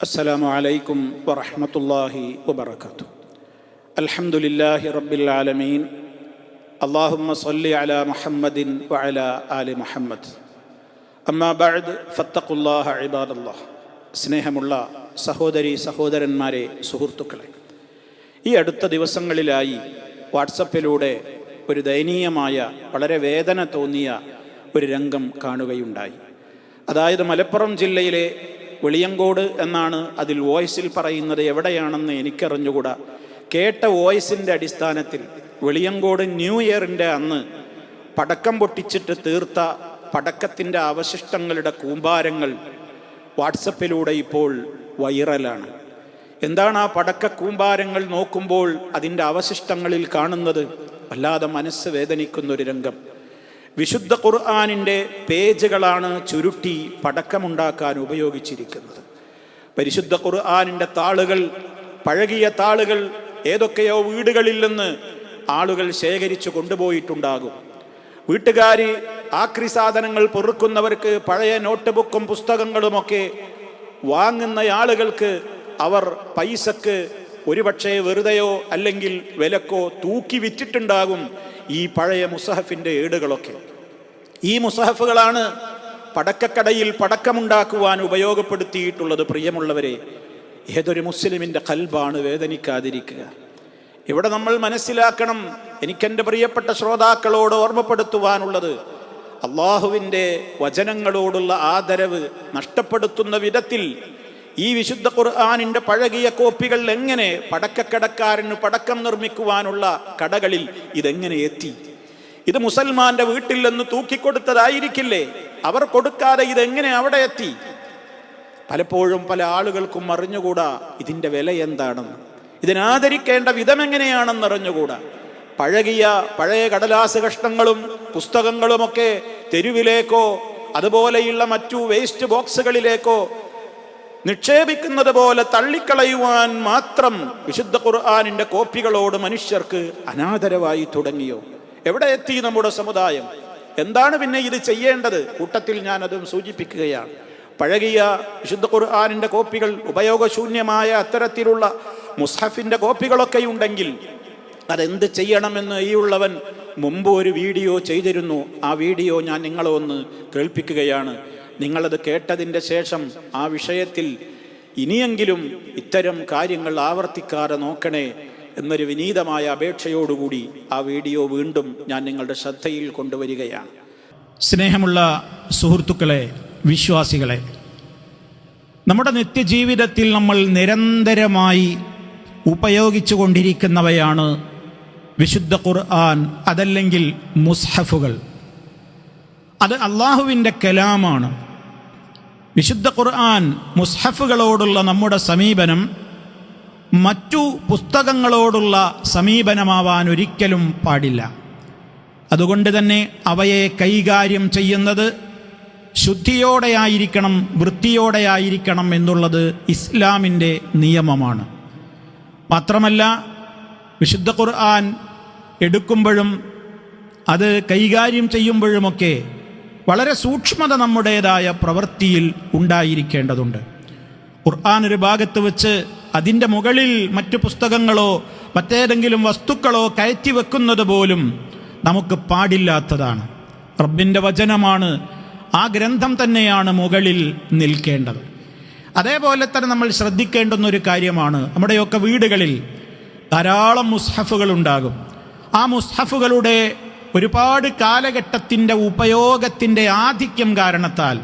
السلام عليكم ورحمة الله وبركاته الحمد لله رب العالمين اللهم صل على محمد وعلى آل محمد أما بعد فاتقوا الله عباد الله സ്നേഹമുള്ള സഹോദരി സഹോദരന്മാരെ സുഹൃത്തുക്കളെ ഈ അടുത്ത ദിവസങ്ങളിലായി വാട്സപ്പിലൂടെ ഒരു ദയനീയമായ വളരെ വേദന തോന്നിയ ഒരു രംഗം കാണുകയുണ്ടായി അതായത് മലപ്പുറം ജില്ലയിലെ വെളിയങ്കോട് എന്നാണ് അതിൽ വോയിസിൽ പറയുന്നത് എവിടെയാണെന്ന് എനിക്കറിഞ്ഞുകൂടാ. കേട്ട വോയിസിന്റെ അടിസ്ഥാനത്തിൽ വെളിയങ്കോട് ന്യൂ ഇയറിന്റെ അന്ന് പടക്കം പൊട്ടിച്ചിട്ട് തീർത്ത പടക്കത്തിന്റെ അവശിഷ്ടങ്ങളുടെ കൂമ്പാരങ്ങൾ വാട്സപ്പിലൂടെ ഇപ്പോൾ വൈറലാണ്. എന്താണ് ആ പടക്ക കൂമ്പാരങ്ങൾ നോക്കുമ്പോൾ അതിന്റെ അവശിഷ്ടങ്ങളിൽ കാണുന്നത്? വല്ലാതെ മനസ്സ് വേദനിക്കുന്നൊരു രംഗം. വിശുദ്ധ ഖുർആാനിന്റെ പേജുകളാണ് ചുരുട്ടി പടക്കമുണ്ടാക്കാൻ ഉപയോഗിച്ചിരിക്കുന്നത്. പരിശുദ്ധ ഖുർആാനിന്റെ താളുകൾ പഴകിയ താളുകൾ ഏതൊക്കെയോ വീടുകളിൽ നിന്ന് ആളുകൾ ശേഖരിച്ചു കൊണ്ടുപോയിട്ടുണ്ടാകും. വീട്ടുകാർ ആക്രി സാധനങ്ങൾ പൊറുക്കുന്നവർക്ക് പഴയ നോട്ട് ബുക്കും പുസ്തകങ്ങളുമൊക്കെ വാങ്ങുന്ന ആളുകൾക്ക് അവർ പൈസക്ക് ഒരുപക്ഷെ വെറുതെയോ അല്ലെങ്കിൽ വിലക്കോ തൂക്കി വിറ്റിട്ടുണ്ടാകും ഈ പഴയ മുസഹഫിന്റെ ഏടുകളൊക്കെ. ഈ മുസഹഫുകളാണ് പടക്കക്കടയിൽ പടക്കമുണ്ടാക്കുവാൻ ഉപയോഗപ്പെടുത്തിയിട്ടുള്ളത്. പ്രിയമുള്ളവരെ ഏതൊരു മുസ്ലിമിന്റെ കൽബാണ് വേദനിക്കാതിരിക്കുക. ഇവിടെ നമ്മൾ മനസ്സിലാക്കണം എനിക്കെന്റെ പ്രിയപ്പെട്ട ശ്രോതാക്കളോട് ഓർമ്മപ്പെടുത്തുവാനുള്ളത് അള്ളാഹുവിന്റെ വചനങ്ങളോടുള്ള ആദരവ് നഷ്ടപ്പെടുത്തുന്ന വിധത്തിൽ ഈ വിശുദ്ധ ഖുർആാനിന്റെ പഴകിയ കോപ്പികൾ എങ്ങനെ പടക്കക്കടക്കാരന് പടക്കം നിർമ്മിക്കുവാനുള്ള കടകളിൽ ഇതെങ്ങനെ എത്തി? ഇത് മുസൽമാന്റെ വീട്ടിൽ നിന്ന് തൂക്കിക്കൊടുത്തതായിരിക്കില്ലേ? അവർ കൊടുക്കാതെ ഇതെങ്ങനെ അവിടെ എത്തി? പലപ്പോഴും പല ആളുകൾക്കും അറിഞ്ഞുകൂടാ ഇതിന്റെ വില എന്താണെന്ന്. ഇതിനാദരിക്കേണ്ട വിധം എങ്ങനെയാണെന്ന് അറിഞ്ഞുകൂടാ. പഴകിയ പഴയ കടലാസ് കഷ്ണങ്ങളും പുസ്തകങ്ങളുമൊക്കെ തെരുവിലേക്കോ അതുപോലെയുള്ള മറ്റു വേസ്റ്റ് ബോക്സുകളിലേക്കോ നിക്ഷേപിക്കുന്നത് പോലെ തള്ളിക്കളയുവാൻ മാത്രം വിശുദ്ധ ഖുർആാനിന്റെ കോപ്പികളോട് മനുഷ്യർക്ക് അനാദരവായി തുടങ്ങിയോ? എവിടെ എത്തി നമ്മുടെ സമുദായം? എന്താണ് പിന്നെ ഇത് ചെയ്യേണ്ടത്? കൂട്ടത്തിൽ ഞാൻ അതും സൂചിപ്പിക്കുകയാണ്. പഴകിയ വിശുദ്ധ ഖുർആാനിന്റെ കോപ്പികൾ ഉപയോഗശൂന്യമായ അത്തരത്തിലുള്ള മുസ്ഹഫിന്റെ കോപ്പികളൊക്കെ ഉണ്ടെങ്കിൽ അതെന്ത് ചെയ്യണമെന്ന് ഈ ഉള്ളവൻ മുമ്പ് ഒരു വീഡിയോ ചെയ്തിരുന്നു. ആ വീഡിയോ ഞാൻ നിങ്ങളെ ഒന്ന് കേൾപ്പിക്കുകയാണ്. നിങ്ങളത് കേട്ടതിന്റെ ശേഷം ആ വിഷയത്തിൽ ഇനിയെങ്കിലും ഇത്തരം കാര്യങ്ങൾ ആവർത്തിക്കാതെ നോക്കണേ. എന്നൊരു വിനീതമായ അപേക്ഷയോടുകൂടി ആ വീഡിയോ വീണ്ടും ഞാൻ നിങ്ങളുടെ ശ്രദ്ധയിൽ കൊണ്ടുവരികയാണ്. സ്നേഹമുള്ള സുഹൃത്തുക്കളെ വിശ്വാസികളെ നമ്മുടെ നിത്യജീവിതത്തിൽ നമ്മൾ നിരന്തരമായി ഉപയോഗിച്ചു കൊണ്ടിരിക്കുന്നവയാണ് വിശുദ്ധ ഖുർആൻ അതല്ലെങ്കിൽ മുസ്ഹഫുകൾ. അത് അള്ളാഹുവിന്റെ കലാമാണ്. വിശുദ്ധ ഖുർആൻ മുസ്ഹഫുകളോടുള്ള നമ്മുടെ സമീപനം മറ്റു പുസ്തകങ്ങളോടുള്ള സമീപനമാവാൻ ഒരിക്കലും പാടില്ല. അതുകൊണ്ട് തന്നെ അവയെ കൈകാര്യം ചെയ്യുന്നത് ശുദ്ധിയോടെയായിരിക്കണം വൃത്തിയോടെയായിരിക്കണം എന്നുള്ളത് ഇസ്ലാമിന്റെ നിയമമാണ്. മാത്രമല്ല വിശുദ്ധ ഖുർആൻ എടുക്കുമ്പോഴും അത് കൈകാര്യം ചെയ്യുമ്പോഴുമൊക്കെ വളരെ സൂക്ഷ്മത നമ്മുടേതായ പ്രവൃത്തിയിൽ ഉണ്ടായിരിക്കേണ്ടതുണ്ട്. ഖുർആൻ ഒരു ഭാഗത്ത് വെച്ച് അതിന്റെ മുകളിൽ മറ്റു പുസ്തകങ്ങളോ മറ്റേതെങ്കിലും വസ്തുക്കളോ കയറ്റി വെക്കുന്നത് പോലും നമുക്ക് പാടില്ലാത്തതാണ്. റബ്ബിന്റെ വചനമാണ് ആ ഗ്രന്ഥം തന്നെയാണ് മുകളിൽ നിൽക്കേണ്ടത്. അതേപോലെ തന്നെ നമ്മൾ ശ്രദ്ധിക്കേണ്ടുന്ന ഒരു കാര്യമാണ് നമ്മുടെയൊക്കെ വീടുകളിൽ ധാരാളം മുസ്ഹഫുകൾ ഉണ്ടാകും. ആ മുസ്ഹഫുകളുടെ ഒരുപാട് കാലഘട്ടത്തിന്റെ ഉപയോഗത്തിന്റെ ആധിക്യം കാരണത്താൽ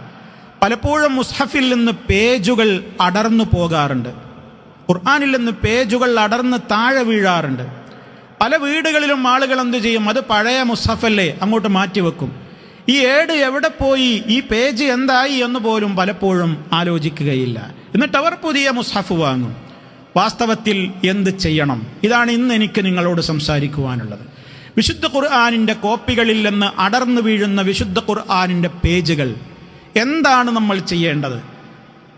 പലപ്പോഴും മുസ്ഹഫിൽ നിന്ന് പേജുകൾ അടർന്നു പോകാറുണ്ട്. ഖുർആാനിൽ നിന്ന് പേജുകൾ അടർന്ന് താഴെ വീഴാറുണ്ട്. പല വീടുകളിലും ആളുകൾ എന്ത് ചെയ്യും? അത് പഴയ മുസ്ഹഫല്ലേ? അങ്ങോട്ട് മാറ്റിവെക്കും ഈ ഏട് എവിടെ പോയി? ഈ പേജ് എന്തായി എന്ന് പോലും പലപ്പോഴും ആലോചിക്കുകയില്ല. എന്നിട്ട് അവർ പുതിയ മുസ്ഹഫ് വാങ്ങും. വാസ്തവത്തിൽ എന്ത് ചെയ്യണം? ഇതാണ് ഇന്ന് എനിക്ക് നിങ്ങളോട് സംസാരിക്കുവാനുള്ളത്. വിശുദ്ധ ഖുർആാനിന്റെ കോപ്പികളിൽ നിന്ന് അടർന്നു വീഴുന്ന വിശുദ്ധ ഖുർആാനിന്റെ പേജുകൾ. എന്താണ് നമ്മൾ ചെയ്യേണ്ടത്?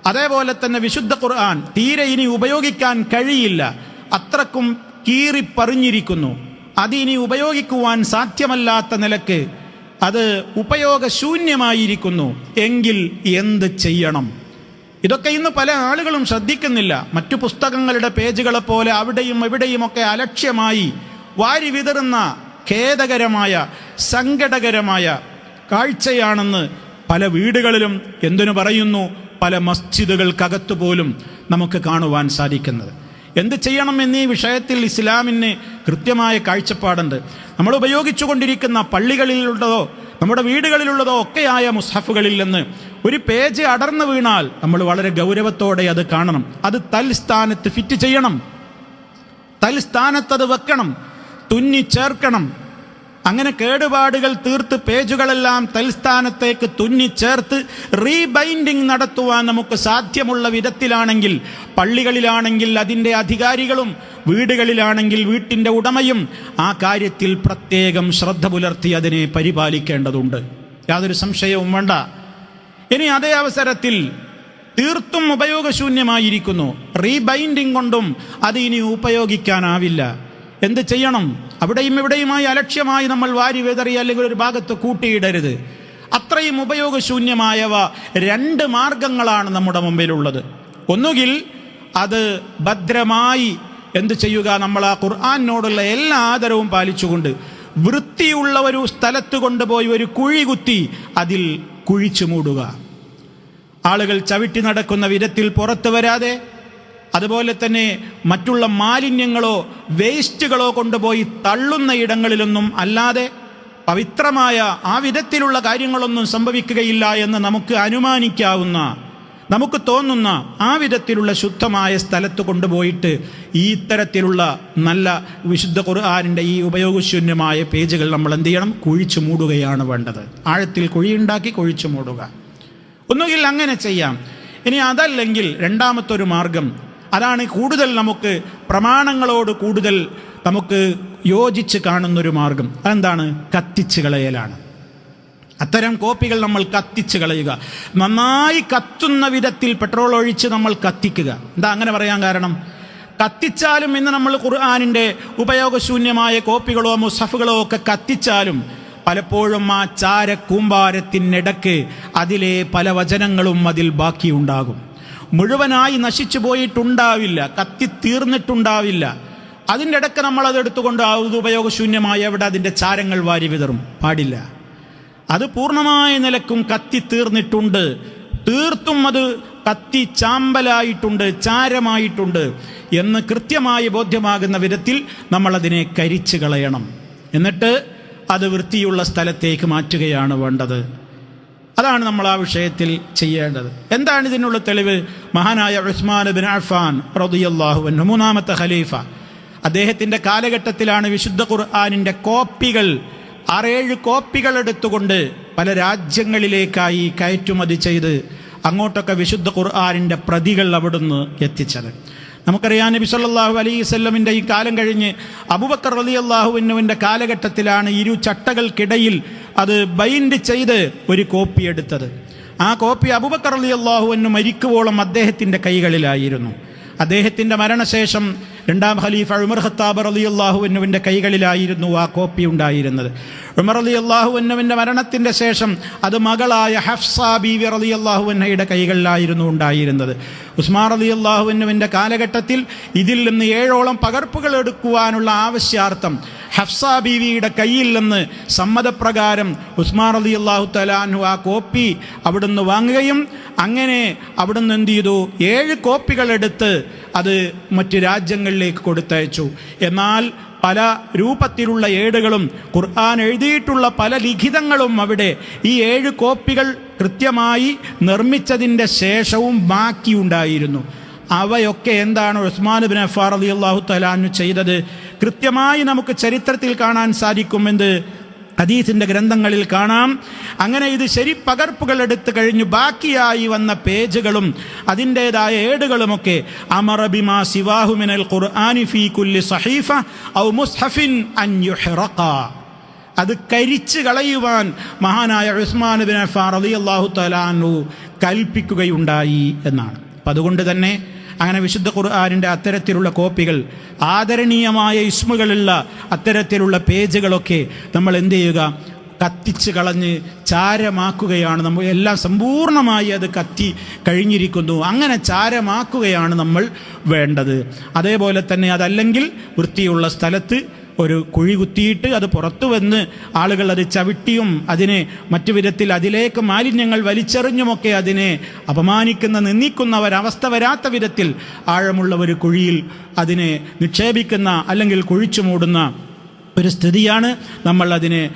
അതേപോലെ തന്നെ വിശുദ്ധ ഖുർആൻ തീരെ ഇനി ഉപയോഗിക്കാൻ കഴിയില്ല. അത്രക്കും കീറിപ്പറിഞ്ഞിരിക്കുന്നു അത് ഇനി ഉപയോഗിക്കുവാൻ സാധ്യമല്ലാത്ത നിലയ്ക്ക് അത് ഉപയോഗശൂന്യമായിരിക്കുന്നു. എങ്കിൽ എന്ത് ചെയ്യണം? ഇതൊക്കെ ഇന്ന് പല ആളുകളും ശ്രദ്ധിക്കുന്നില്ല. മറ്റു പുസ്തകങ്ങളുടെ പേജുകളെ പോലെ അവിടെയും എവിടെയുമൊക്കെ അലക്ഷ്യമായി വാരി വിതറുന്ന ഖേദകരമായ സങ്കടകരമായ കാഴ്ചയാണെന്ന് പല വീടുകളിലും എന്തിനു പറയുന്നു? പല മസ്ജിദുകൾക്കകത്തു പോലും നമുക്ക് കാണുവാൻ സാധിക്കുന്നത്. എന്ത് ചെയ്യണം എന്നീ വിഷയത്തിൽ ഇസ്ലാമിന് കൃത്യമായ കാഴ്ചപ്പാടുണ്ട്. നമ്മൾ ഉപയോഗിച്ചുകൊണ്ടിരിക്കുന്ന പള്ളികളിലുള്ളതോ നമ്മുടെ വീടുകളിലുള്ളതോ ഒക്കെയായ മുസ്ഹഫുകളിൽ നിന്ന് ഒരു പേജ് അടർന്നു വീണാൽ നമ്മൾ വളരെ ഗൗരവത്തോടെ അത് കാണണം. അത് തൽസ്ഥാനത്ത് ഫിറ്റ് ചെയ്യണം. തൽസ്ഥാനത്ത് അത് വെക്കണം. തുന്നി ചേർക്കണം. അങ്ങനെ കേടുപാടുകൾ തീർത്ത് പേജുകളെല്ലാം തൽസ്ഥാനത്തേക്ക് തുന്നി ചേർത്ത് റീബൈൻഡിങ് നടത്തുവാൻ നമുക്ക് സാധ്യമുള്ള വിധത്തിലാണെങ്കിൽ പള്ളികളിലാണെങ്കിൽ അതിന്റെ അധികാരികളും വീടുകളിലാണെങ്കിൽ വീട്ടിന്റെ ഉടമയും ആ കാര്യത്തിൽ പ്രത്യേകം ശ്രദ്ധ പുലർത്തി അതിനെ പരിപാലിക്കേണ്ടതുണ്ട്. യാതൊരു സംശയവും വേണ്ട. ഇനി അതേ അവസരത്തിൽ തീർത്തും ഉപയോഗശൂന്യമായിരിക്കുന്നു. റീബൈൻഡിങ് കൊണ്ടും അത് ഇനി ഉപയോഗിക്കാനാവില്ല. എന്ത് ചെയ്യണം? അവിടെയും ഇവിടെയുമായി അലക്ഷ്യമായി നമ്മൾ വാരി വെതറി അല്ലെങ്കിൽ ഒരു ഭാഗത്ത് കൂട്ടിയിടരുത്. അത്രയും ഉപയോഗശൂന്യമായവ രണ്ട് മാർഗങ്ങളാണ് നമ്മുടെ മുമ്പിലുള്ളത്. ഒന്നുകിൽ അത് ഭദ്രമായി എന്ത് ചെയ്യുക? നമ്മൾ ആ ഖുർആാനോടുള്ള എല്ലാ ആദരവും പാലിച്ചുകൊണ്ട് വൃത്തിയുള്ള ഒരു സ്ഥലത്ത് കൊണ്ടുപോയി ഒരു കുഴി കുത്തി അതിൽ കുഴിച്ചു മൂടുക. ആളുകൾ ചവിട്ടി നടക്കുന്ന വിധത്തിൽ പുറത്തു വരാതെ അതുപോലെ തന്നെ മറ്റുള്ള മാലിന്യങ്ങളോ വേസ്റ്റുകളോ കൊണ്ടുപോയി തള്ളുന്ന ഇടങ്ങളിലൊന്നും അല്ലാതെ പവിത്രമായ ആ വിധത്തിലുള്ള കാര്യങ്ങളൊന്നും സംഭവിക്കുകയില്ല എന്ന് നമുക്ക് അനുമാനിക്കാവുന്ന നമുക്ക് തോന്നുന്ന ആ വിധത്തിലുള്ള ശുദ്ധമായ സ്ഥലത്ത് കൊണ്ടുപോയിട്ട് ഈ ഇത്തരത്തിലുള്ള നല്ല വിശുദ്ധ ഖുർആാനിന്റെ ഈ ഉപയോഗശൂന്യമായ പേജുകൾ നമ്മൾ എന്ത് ചെയ്യണം? കുഴിച്ചു മൂടുകയാണ് വേണ്ടത്. ആഴത്തിൽ കുഴിയുണ്ടാക്കി കുഴിച്ചു മൂടുക. ഒന്നുകിൽ അങ്ങനെ ചെയ്യാം. ഇനി അതല്ലെങ്കിൽ രണ്ടാമത്തെ ഒരു മാർഗം അതാണ് കൂടുതൽ നമുക്ക് പ്രമാണങ്ങളോട് കൂടുതൽ നമുക്ക് യോജിച്ച് കാണുന്നൊരു മാർഗം. അതെന്താണ്? കത്തിച്ച് കളയലാണ്. അത്തരം കോപ്പികൾ നമ്മൾ കത്തിച്ച് കളയുക. നന്നായി കത്തുന്ന വിധത്തിൽ പെട്രോൾ ഒഴിച്ച് നമ്മൾ കത്തിക്കുക. എന്താ അങ്ങനെ പറയാൻ കാരണം? കത്തിച്ചാലും ഇന്ന് നമ്മൾ ഖുർആാനിന്റെ ഉപയോഗശൂന്യമായ കോപ്പികളോ മുസഫുകളോ ഒക്കെ കത്തിച്ചാലും പലപ്പോഴും ആ ചാര കൂമ്പാരത്തിനിടക്ക് അതിലെ പല വചനങ്ങളും അതിൽ ബാക്കിയുണ്ടാകും. മുഴുവനായി നശിച്ചു പോയിട്ടുണ്ടാവില്ല കത്തി തീർന്നിട്ടുണ്ടാവില്ല. അതിന്റെ ഇടയ്ക്ക് നമ്മൾ അത് എടുത്തുകൊണ്ട് ഉപയോഗശൂന്യമായി എവിടെ അതിന്റെ ചാരങ്ങൾ വാരി വിതറും. പാടില്ല. അത് പൂർണമായ നിലക്കും കത്തി തീർന്നിട്ടുണ്ട്. തീർത്തും അത് കത്തി ചാമ്പലായിട്ടുണ്ട് ചാരമായിട്ടുണ്ട് എന്ന് കൃത്യമായി ബോധ്യമാകുന്ന വിധത്തിൽ നമ്മളതിനെ കരിച്ചു കളയണം. എന്നിട്ട് അത് വൃത്തിയുള്ള സ്ഥലത്തേക്ക് മാറ്റുകയാണ് വേണ്ടത്. അതാണ് നമ്മൾ ആ വിഷയത്തിൽ ചെയ്യേണ്ടത്. എന്താണ് ഇതിനുള്ള തെളിവ്? മഹാനായ ഉസ്മാൻ ബിൻ അഫാൻ റളിയല്ലാഹു അൻഹു മൂന്നാമത്തെ ഖലീഫ. അദ്ദേഹത്തിന്റെ കാലഘട്ടത്തിലാണ് വിശുദ്ധ ഖുർആാനിന്റെ കോപ്പികൾ ആറേഴ് കോപ്പികൾ എടുത്തുകൊണ്ട് പല രാജ്യങ്ങളിലേക്കായി കയറ്റുമതി ചെയ്ത് അങ്ങോട്ടൊക്കെ വിശുദ്ധ ഖുർആാനിന്റെ പ്രതികൾ അവിടുന്ന് എത്തിച്ചത്. നമുക്കറിയാം നബി സല്ലാഹു അലൈഹി സ്വല്ലമിന്റെ ഈ കാലം കഴിഞ്ഞ് അബുബക്കർ അലി അള്ളാഹുവിനുവിന്റെ കാലഘട്ടത്തിലാണ് ഇരു ചട്ടകൾക്കിടയിൽ അത് ബൈൻഡ് ചെയ്ത് ഒരു കോപ്പി എടുത്തത്. ആ കോപ്പി അബുബക്കർ അലി അള്ളാഹു എന്ന് മരിക്കുവോളം അദ്ദേഹത്തിന്റെ കൈകളിലായിരുന്നു. അദ്ദേഹത്തിന്റെ മരണശേഷം രണ്ടാം ഖലീഫ ഉമർ ഖത്താബ് അലി അള്ളാഹുവിനുവിന്റെ കൈകളിലായിരുന്നു ആ കോപ്പി ഉണ്ടായിരുന്നത്. ഉമർ അലി അള്ളാഹുവിനുവിന്റെ മരണത്തിന്റെ ശേഷം അത് മകളായ ഹഫ്സ ബീവി അലി അള്ളാഹുവിനയുടെ കൈകളിലായിരുന്നു ഉണ്ടായിരുന്നത്. ഉസ്മാൻ അലി അള്ളാഹുവിനുവിന്റെ കാലഘട്ടത്തിൽ ഇതിൽ നിന്ന് ഏഴോളം പകർപ്പുകൾ എടുക്കുവാനുള്ള ആവശ്യാർത്ഥം ഹഫ്സ ബീവിയുടെ കയ്യിൽ നിന്ന് സമ്മതപ്രകാരം ഉസ്മാൻ അലി അള്ളാഹു തലാൻഹു ആ കോപ്പി അവിടുന്ന് വാങ്ങുകയും അങ്ങനെ അവിടുന്ന് എന്ത് ചെയ്തു? ഏഴ് കോപ്പികൾ എടുത്ത് അത് മറ്റ് രാജ്യങ്ങളിലേക്ക് കൊടുത്തയച്ചു. എന്നാൽ പല രൂപത്തിലുള്ള ഏടുകളും ഖുർആൻ എഴുതിയിട്ടുള്ള പല ലിഖിതങ്ങളും അവിടെ ഈ ഏഴ് കോപ്പികൾ കൃത്യമായി നിർമ്മിച്ചതിന്റെ ശേഷവും ബാക്കിയുണ്ടായിരുന്നു. അവയൊക്കെ എന്താണ് ഉസ്മാൻ ബിൻ അഫാർ അലി അള്ളാഹു തലാനു ചെയ്തത്? കൃത്യമായി നമുക്ക് ചരിത്രത്തിൽ കാണാൻ സാധിക്കുമെന്ന് ഹദീസിന്റെ ഗ്രന്ഥങ്ങളിൽ കാണാം. അങ്ങനെ ഇത് ശരി പകർപ്പുകൾ എടുത്തു കഴിഞ്ഞു. ബാക്കിയായി വന്ന പേജുകളും അതിന്റെതായ ഏടുകളുമൊക്കെ അമറബിമാ സിവാഹുമിനൽ ഖുർആനി ഫീ കുല്ലി സഹീഫ ഔ മുസ്ഹഫിൻ അത് കരിച്ചു കളയുവാൻ മഹാനായ ഉസ്മാൻ ബിൻ അഫാർ അലി അള്ളാഹു തലാനു കൽപ്പിക്കുകയുണ്ടായി എന്നാണ്. അപ്പം അതുകൊണ്ട് തന്നെ അങ്ങനെ വിശുദ്ധ ഖുർആാനിന്റെ അത്തരത്തിലുള്ള കോപ്പികൾ ആദരണീയമായ ഇസ്മുകളുള്ള അത്തരത്തിലുള്ള പേജുകളൊക്കെ നമ്മൾ എന്ത് ചെയ്യുക? കത്തിച്ച് കളഞ്ഞ് ചാരമാക്കുകയാണ് നമ്മൾ എല്ലാം സമ്പൂർണമായി അത് കത്തി കഴിഞ്ഞിരിക്കുന്നു. അങ്ങനെ ചാരമാക്കുകയാണ് നമ്മൾ വേണ്ടത്. അതേപോലെ തന്നെ അതല്ലെങ്കിൽ വൃത്തിയുള്ള സ്ഥലത്ത് ഒരു കുഴി കുത്തിയിട്ട് അത് പുറത്തു വന്ന് ആളുകൾ അത് ചവിട്ടിയും അതിനെ മറ്റു വിധത്തിൽ അതിലേക്ക് മാലിന്യങ്ങൾ വലിച്ചെറിഞ്ഞുമൊക്കെ അതിനെ അപമാനിക്കുന്ന നിന്ദിക്കുന്ന ഒരവസ്ഥ വരാത്ത വിധത്തിൽ ആഴമുള്ള ഒരു കുഴിയിൽ അതിനെ നിക്ഷേപിക്കുന്ന അല്ലെങ്കിൽ കുഴിച്ചു മൂടുന്ന ഒരു സ്ഥിതിയാണ് നമ്മൾ അതിനെ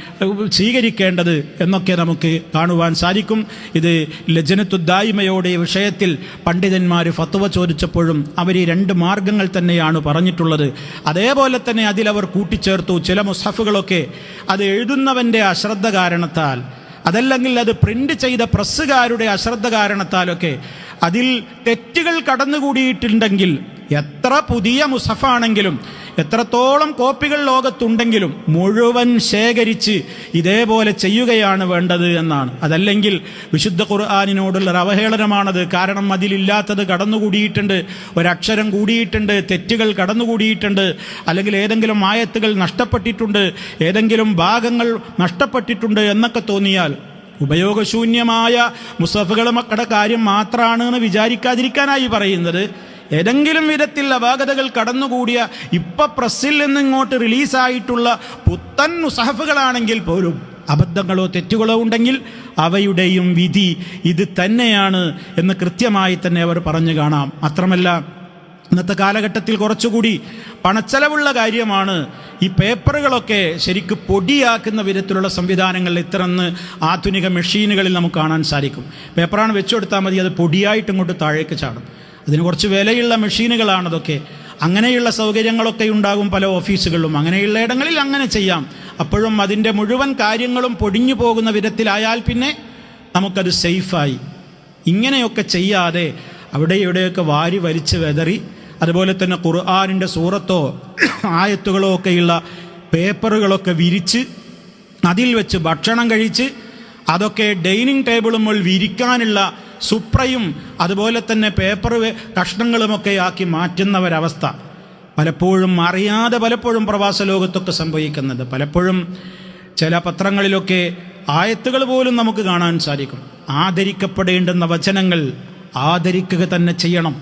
സ്വീകരിക്കേണ്ടത് എന്നൊക്കെ നമുക്ക് കാണുവാൻ സാധിക്കും. ഇത് ലജനത്തുദ്ദായ്മയോടെ വിഷയത്തിൽ പണ്ഡിതന്മാർ ഫത്വ ചോദിച്ചപ്പോഴും അവർ ഈ രണ്ട് മാർഗങ്ങൾ തന്നെയാണ് പറഞ്ഞിട്ടുള്ളത്. അതേപോലെ തന്നെ അതിലവർ കൂട്ടിച്ചേർത്തു ചില മുസ്ഹഫുകളൊക്കെ. അത് എഴുതുന്നവന്റെ അശ്രദ്ധ കാരണത്താൽ അതല്ലെങ്കിൽ അത് പ്രിന്റ് ചെയ്ത പ്രസ്സുകാരുടെ അശ്രദ്ധ കാരണത്താലൊക്കെ. അതിൽ തെറ്റുകൾ കടന്നുകൂടിയിട്ടുണ്ടെങ്കിൽ എത്ര പുതിയ മുസഫാണെങ്കിലും എത്രത്തോളം കോപ്പികൾ ലോകത്തുണ്ടെങ്കിലും മുഴുവൻ ശേഖരിച്ച് ഇതേപോലെ ചെയ്യുകയാണ് വേണ്ടത് എന്നാണ്. അതല്ലെങ്കിൽ വിശുദ്ധ ഖുർആാനിനോടുള്ള അവഹേളനമാണത്. കാരണം അതിലില്ലാത്തത് കടന്നുകൂടിയിട്ടുണ്ട്. ഒരക്ഷരം കൂടിയിട്ടുണ്ട്. തെറ്റുകൾ കടന്നുകൂടിയിട്ടുണ്ട്. അല്ലെങ്കിൽ ഏതെങ്കിലും ആയത്തുകൾ നഷ്ടപ്പെട്ടിട്ടുണ്ട്. ഏതെങ്കിലും ഭാഗങ്ങൾ നഷ്ടപ്പെട്ടിട്ടുണ്ട് എന്നൊക്കെ തോന്നിയാൽ ഉപയോഗശൂന്യമായ മുസഫുകളുടെ കാര്യം മാത്രമാണ് എന്ന് വിചാരിക്കാതിരിക്കാനായി പറയുന്നത്. ഏതെങ്കിലും വിധത്തിൽ അപാകതകൾ കടന്നുകൂടിയ ഇപ്പൊ പ്രസ്സിൽ നിന്നിങ്ങോട്ട് റിലീസായിട്ടുള്ള പുത്തൻ മുസഹഫുകളാണെങ്കിൽ പോലും അബദ്ധങ്ങളോ തെറ്റുകളോ ഉണ്ടെങ്കിൽ അവയുടെയും വിധി ഇത് തന്നെയാണ് എന്ന് കൃത്യമായി തന്നെ അവർ പറഞ്ഞു കാണാം. മാത്രമല്ല ഇന്നത്തെ കാലഘട്ടത്തിൽ കുറച്ചുകൂടി പണച്ചെലവുള്ള കാര്യമാണ് ഈ പേപ്പറുകളൊക്കെ ശരിക്ക് പൊടിയാക്കുന്ന വിധത്തിലുള്ള സംവിധാനങ്ങൾ ഇത്രന്ന് ആധുനിക മെഷീനുകളിൽ നമുക്ക് കാണാൻ സാധിക്കും. പേപ്പറാണ് വെച്ചു കൊടുത്താൽ മതി അത് പൊടിയായിട്ട് ഇങ്ങോട്ട് താഴേക്ക് ചാടും. അതിന് കുറച്ച് വിലയുള്ള മെഷീനുകളാണതൊക്കെ അങ്ങനെയുള്ള സൗകര്യങ്ങളൊക്കെ ഉണ്ടാകും പല ഓഫീസുകളിലും. അങ്ങനെയുള്ള ഇടങ്ങളിൽ അങ്ങനെ ചെയ്യാം. അപ്പോഴും അതിന്റെ മുഴുവൻ കാര്യങ്ങളും പൊടിഞ്ഞു പോകുന്ന വിധത്തിലായാൽ പിന്നെ നമുക്കത് സേഫായി. ഇങ്ങനെയൊക്കെ ചെയ്യാതെ അവിടെ ഇവിടെയൊക്കെ വാരി വലിച്ച് വെതറി അതുപോലെ തന്നെ ഖുർആാനിന്റെ സൂറത്തോ ആയത്തുകളോ ഒക്കെയുള്ള പേപ്പറുകളൊക്കെ വിരിച്ച് അതിൽ വെച്ച് ഭക്ഷണം കഴിച്ച് അതൊക്കെ ഡൈനിങ് ടേബിളുമ്പോൾ വിരിക്കാനുള്ള സുപ്രയും അതുപോലെ തന്നെ പേപ്പർ കഷ്ണങ്ങളുമൊക്കെ ആക്കി മാറ്റുന്ന ഒരവസ്ഥ പലപ്പോഴും അറിയാതെ പലപ്പോഴും പ്രവാസ ലോകത്തൊക്കെ സംഭവിക്കുന്നത്. പലപ്പോഴും ചില പത്രങ്ങളിലൊക്കെ ആയത്തുകൾ പോലും നമുക്ക് കാണാൻ സാധിക്കും. ആദരിക്കപ്പെടേണ്ടുന്ന വചനങ്ങൾ ആദരിക്കുക തന്നെ ചെയ്യണം.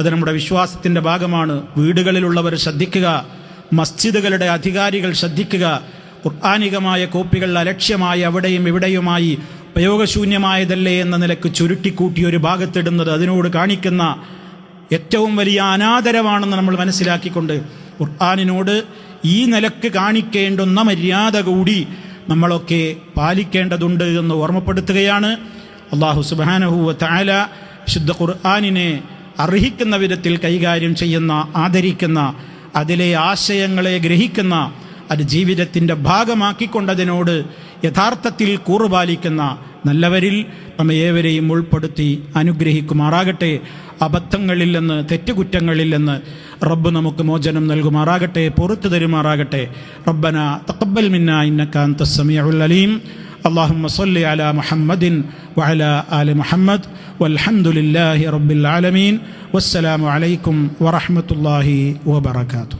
അത് നമ്മുടെ വിശ്വാസത്തിന്റെ ഭാഗമാണ്. വീടുകളിലുള്ളവർ ശ്രദ്ധിക്കുക. മസ്ജിദുകളുടെ അധികാരികൾ ശ്രദ്ധിക്കുക. ഖുർആാനികമായ കോപ്പികൾ അലക്ഷ്യമായി അവിടെയും ഇവിടെയുമായി ഉപയോഗശൂന്യമായതല്ലേ എന്ന നിലയ്ക്ക് ചുരുട്ടിക്കൂട്ടി ഒരു ഭാഗത്തിടുന്നത് അതിനോട് കാണിക്കുന്ന ഏറ്റവും വലിയ അനാദരവാണെന്ന് നമ്മൾ മനസ്സിലാക്കിക്കൊണ്ട് ഖുർആാനിനോട് ഈ നിലയ്ക്ക് കാണിക്കേണ്ടുന്ന മര്യാദ കൂടി നമ്മളൊക്കെ പാലിക്കേണ്ടതുണ്ട് എന്ന് ഓർമ്മപ്പെടുത്തുകയാണ്. അള്ളാഹു സുബാനഹുവ താല ശുദ്ധ ഖുർആാനിനെ അർഹിക്കുന്ന വിധത്തിൽ കൈകാര്യം ചെയ്യുന്ന ആദരിക്കുന്ന അതിലെ ആശയങ്ങളെ ഗ്രഹിക്കുന്ന അത് ജീവിതത്തിന്റെ ഭാഗമാക്കിക്കൊണ്ടതിനോട് യഥാർത്ഥത്തിൽ കൂറുപാലിക്കുന്ന നല്ലവരിൽ നമ്മ ഏവരെയും ഉൾപ്പെടുത്തി അനുഗ്രഹിക്കുമാറാകട്ടെ അബദ്ധങ്ങളിൽ നിന്ന് തെറ്റുകുറ്റങ്ങളിൽ നിന്ന് റബ്ബ് നമുക്ക് മോചനം നൽകുമാറാകട്ടെ പുറത്തു തരുമാറാകട്ടെ റബ്ബന തക്കബൽ മിന്ന ഇന്നക അൻത സമീഉൽ അലീം اللهم صل على محمد وعلى آل محمد والحمد لله رب العالمين والسلام عليكم ورحمة الله وبركاته